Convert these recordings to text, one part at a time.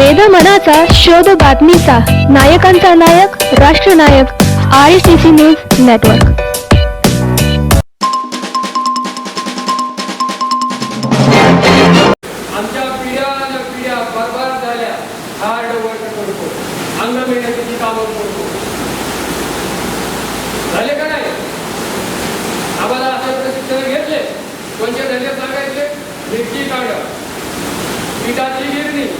वेद मनाचा शोध बातमीचा. नायकांचा नायक राष्ट्रनायक I C C news network आमच्या पिढ्या बरबाद झाल्या. हार्ड वर्क करतो. अंग मेहनतीची कामं करतो. झाले का नाही? आम्हाला असे प्रशिक्षण घेतले. कोणते धंदे सांगायचे? मिरची काढ. पिठाची गिरणी.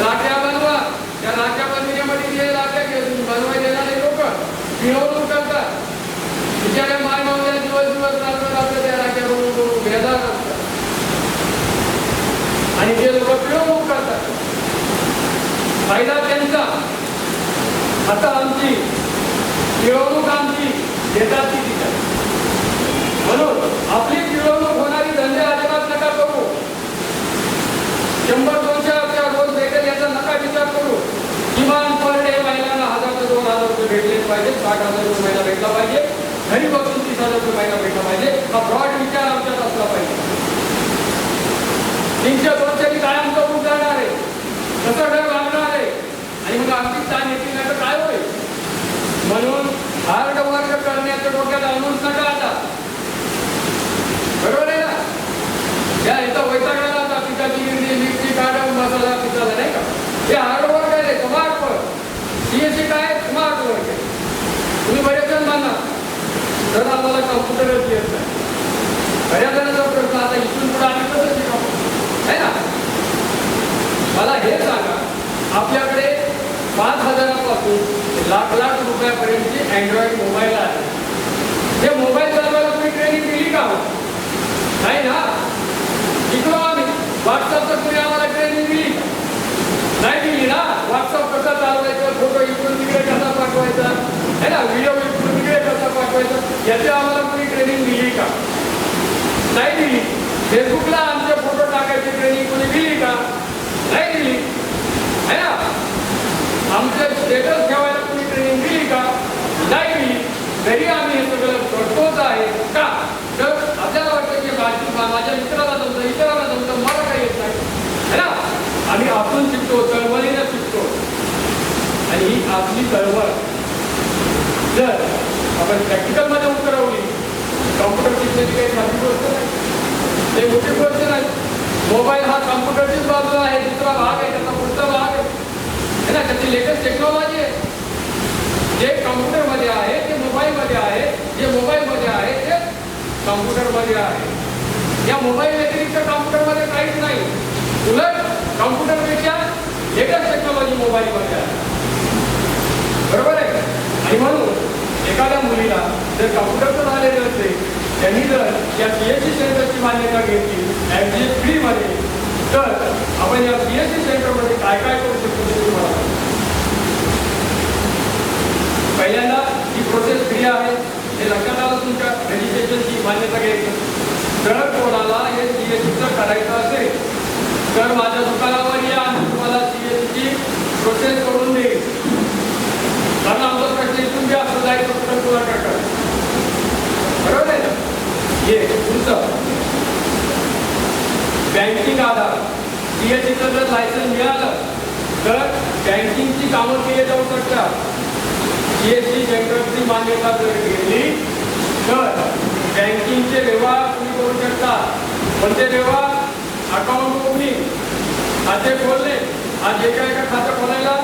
राजा बनवा. त्या राजा बनविण्यामध्ये जे राजा घेऊन बनवायला देणारे लोक पिळवणूक हो करतात. बिचारे माय मावल्या दिवस दिवस रात्र रात्र त्या राजा बनवून भेदार असतात. आणि जे लोक पिळवणूक करतात. फायदा त्यांचा. आता आमची पिळवणूक आमची देतात ती तिथं म्हणून आपली पिळवणूक होणारी धंदे अजिबात नका करू. शंभर दोनशे रुपया रोज भेटेल याचा नका विचार करू किमान पर डे महिलांना हजार ते दोन हजार रुपये भेटले पाहिजे. साठ हजार रुपये महिला भेटला पाहिजे. घरी बसून तीस हजार रुपये महिला भेटला पाहिजे. हा ब्रॉड विचार आमच्यात असला पाहिजे. तीनशे वर्षाची काय आमचं करून जाणार आहे. कसं डर लागणार आहे. आणि मग आमची ताण येतील नाही तर काय होईल? म्हणून हार्ड वर्क करण्याच्या डोक्यात आणून नका आता. बरोबर आहे ना? या इथं वैतागण्याला आता पिठाची गिरणी मिरची काढून मसाला पिठाला नाही का? हे हार्ड वर्क आहे रे स्मार्ट वर्क सीएससी काय स्मार्ट वर्क आहे तुम्ही बरेच जण म्हणणार तर आम्हाला कम्प्युटरच येत नाही. पर्यावरणाचा प्रश्न आता इथून पुढे आम्ही कसं शिकावं? आहे ना? मला हे सांगा आपल्याकडे पाच हजारापासून लाख लाख रुपयापर्यंतचे अँड्रॉइड मोबाईल आहे. ते मोबाईल चालवायला तुम्ही ट्रेनिंग दिली का हो? नाही ना शिकलो आम्ही व्हॉट्सअपचं तुम्ही आम्हाला ट्रेनिंग दिली का नाही दिली ना व्हॉट्सअप कसं चालवायचं फोटो इकडून तिकडे कसा पाठवायचा है ना व्हिडिओ इकडून तिकडे कसा पाठवायचा याची आम्हाला कोणी ट्रेनिंग दिली का? नाही दिली. फेसबुकला आमचे फोटो टाकायची ट्रेनिंग कोणी दिली का? नाही दिली. है ना? आमचे स्टेटस ठेवायला कोणी ट्रेनिंग दिली का? नाही दिली. तरी आम्ही हे सगळं करतोच आहे. का? तर आपल्याला वाटतं की माझी माझ्या मित्राला जमतं इतराला जमतं मला काही येत नाही. है ना? आम्ही आपण शिकतो चळवळीने शिकतो. आणि ही आपली चळवळ. जर आपण प्रॅक्टिकल त्याची काही साधी गोष्ट नाही. ते मोठी गोष्ट नाही मोबाईल हा कम्प्युटरचीच बाजू आहे. दुसरा भाग आहे. त्याचा पुढचा भाग आहे. ना? त्याची लेटेस्ट टेक्नॉलॉजी आहे. जे कम्प्युटरमध्ये आहे ते मोबाईलमध्ये आहे जे मोबाईलमध्ये आहे ते कम्प्युटरमध्ये आहे. या मोबाईल व्यतिरिक्त कम्प्युटरमध्ये काहीच नाही. उलट कॉम्प्युटरपेक्षा लेटेस्ट टेक्नॉलॉजी मोबाईलमध्ये आहे. बरोबर आहे आणि म्हणून एखाद्या मुलीला जर कम्प्युटरचं झालेलं असेल त्यांनी जर या पी एच सी सेंटरची मान्यता घेतली. एम जी फ्रीमध्ये. तर आपण या पी एच सी सेंटरमध्ये काय काय करू शकतो ते तुम्हाला पहिल्यांदा ही प्रोसेस फ्री आहे. हे लक्षात आलं तुमच्या रजिस्ट्रेशनची मान्यता घ्यायची. जर कोणाला हे सी एच सीचं करायचं असेल तर माझ्या दुकानात या आणि तुम्हाला सी एच सीची प्रोसेस करून देईल कारण आमचा प्रश्न इथून बी असं जायचं कुठं तुला टाका बरोबर आहे ना ये तुमचं बँकिंग आधार सीएससीचं जर लायसन मिळालं. तर बँकिंगची कामं केली जाऊ शकतात. सीएससी सेंटरची मान्यता जर घेतली तर बँकिंगचे व्यवहार तुम्ही करू शकता. म्हणजे व्यवहार अकाउंट ओपनिंग खाते खोलणे आज एका एका खातं खोलायला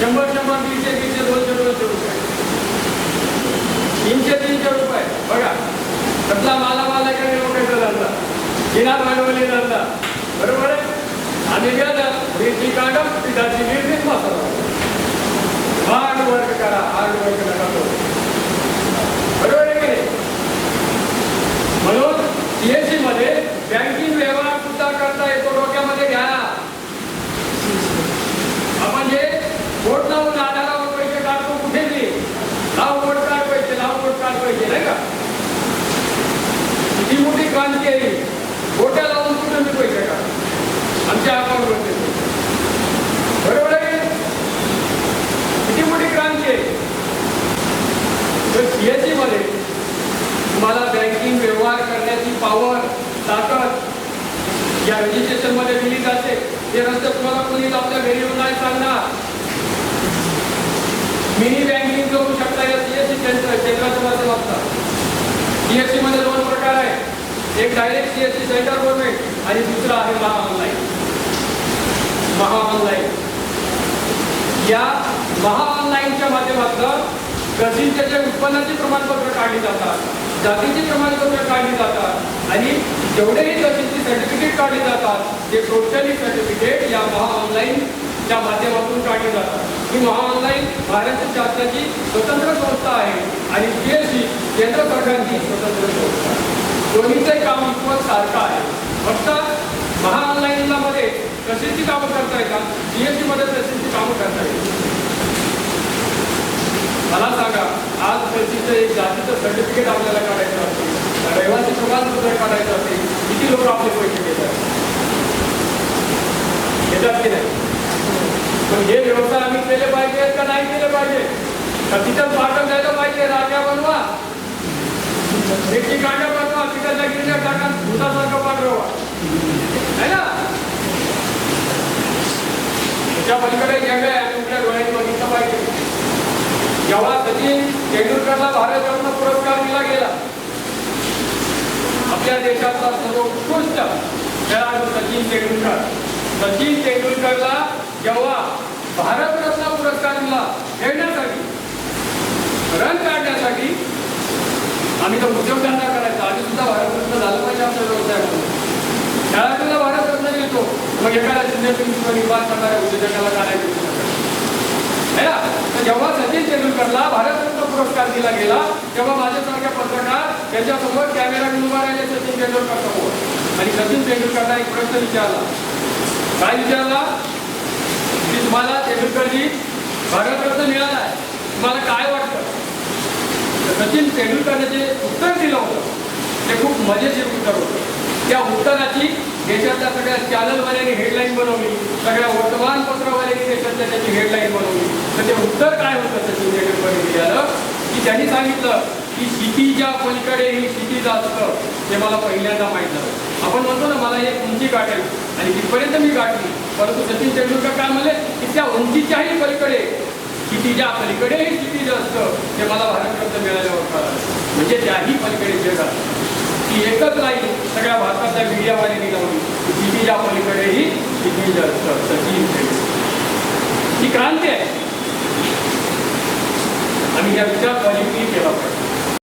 शंभर शंभर दीडशे दीडशे दोनशे दोनशे रुपये. तीनशे तीनशे रुपये. बघा कसला माला माला कडे झाला धंदा बिना भांडवली धंदा बरोबर आहे? आम्ही गेलं मिरची काढम पिठाची निर्मित मसाला हार्ड वर्क करा हार्ड वर्क नका करू. बरोबर आहे की नाही? म्हणून सीएससी मध्ये पावर ताकद या रजिस्ट्रेशनमध्ये दिली जाते. हे रस्ते तुम्हाला कोणी आपल्या घरी येऊन नाही सांगणार. मिनी बँकिंग करू शकता या सीएससी सेंटर केंद्राच्या माध्यमातून. सीएससी मध्ये दोन प्रकार आहे एक डायरेक्ट सीएससी सेंटर गव्हर्नमेंट आणि दुसरा आहे महा ऑनलाईन महा ऑनलाईन या महा ऑनलाईनच्या माध्यमातून गरजेचे जे उत्पन्नाची प्रमाणपत्र काढली जातात जातीची प्रमाणपत्र काढली जातात आणि जेवढेही गरजेची सर्टिफिकेट काढले जातात ते टोटली सर्टिफिकेट या महा ऑनलाईनच्या माध्यमातून काढले जातात. ही महा ऑनलाईन भारत शासनाची स्वतंत्र संस्था आहे आणि पी केंद्र सरकारची स्वतंत्र संस्था आहे. दोन्हीचे काम इतकं सारखं आहे. फक्त महा ऑनलाईनमध्ये मध्ये कामं करता येतात पी एसमध्ये तसेची कामं करता येतात. मला सांगा आज प्रसिद्ध एक जातीचं सर्टिफिकेट आपल्याला काढायचं असेल रहिवासी प्रमाणपत्र काढायचं असेल किती लोक आपले पैसे घेतात? घेतात की नाही? पण हे व्यवसाय आम्ही केले पाहिजे का नाही केले पाहिजे? का तिथं पाठवून द्यायला पाहिजे? राजा बनवा. गाड्या बनवा. तिकडच्या गिरण्या टाका. भूतासारखं पाठवा. है ना? त्याच्या पलीकडे जग तुमच्या डोळ्यात बघितलं पाहिजे. जेव्हा सचिन तेंडुलकरला भारतरत्न पुरस्कार दिला गेला आपल्या देशातला सर्वोत्कृष्ट खेळाडू सचिन तेंडुलकर. सचिन तेंडुलकरला जेव्हा भारतरत्न पुरस्कार दिला खेळण्यासाठी रन काढण्यासाठी आम्ही तर उद्योगधंदा करायचा. आधी सुद्धा भारतरत्न झालं पाहिजे आमच्या व्यवसायामध्ये. खेळाडूला भारतरत्न देतो मग एखाद्या चिन्ह निर्माण करणाऱ्या उद्योजकाला काढायचं. जेव्हा सचिन तेंडुलकरला भारतरत्न पुरस्कार दिला गेला तेव्हा माझ्यासारख्या पत्रकार त्याच्यासमोर कॅमेरा घेऊन उभा राहिले सचिन तेंडुलकर समोर. आणि सचिन तेंडुलकरला एक प्रश्न विचारला. काय विचारला? की तुम्हाला तेंडुलकरजी भारतरत्न मिळाला आहे. तुम्हाला काय वाटतं? सचिन तेंडुलकरने जे उत्तर दिलं होतं ते खूप मजेशीर उत्तर होतं. त्या उत्तराची देशातल्या सगळ्या चॅनलवाल्यांनी हेडलाईन बनवली सगळ्या वर्तमानपत्रवाल्यांनी देशातल्या त्याची हेडलाईन बनवली. तर ते उत्तर काय होतं सचिन तेंडुलकरने दिलेलं? की त्यांनी सांगितलं की शितीच्या पलीकडे ही क्षितिज असतं ते मला पहिल्यांदा माहीत झालं. आपण म्हणतो ना मला एक उंची गाठेल आणि तिथपर्यंत मी गाठली. परंतु सचिन तेंडुलकर काय म्हणले? की त्या उंचीच्याही पलीकडे क्षितिजा पलीकडेही क्षितिज असतं ते मला भारतरत्न मिळाल्यावर कळालं. म्हणजे त्याही पलीकडे जग ती एकच लाईन सगळ्या भारतातल्या मीडियावाल्यांनी लावली. की क्षितिजा पलीकडेही क्षितिज असतं सचिन तेंडुलकर. ही क्रांती आहे. आणि या विचार पलीकडे केला पाहिजे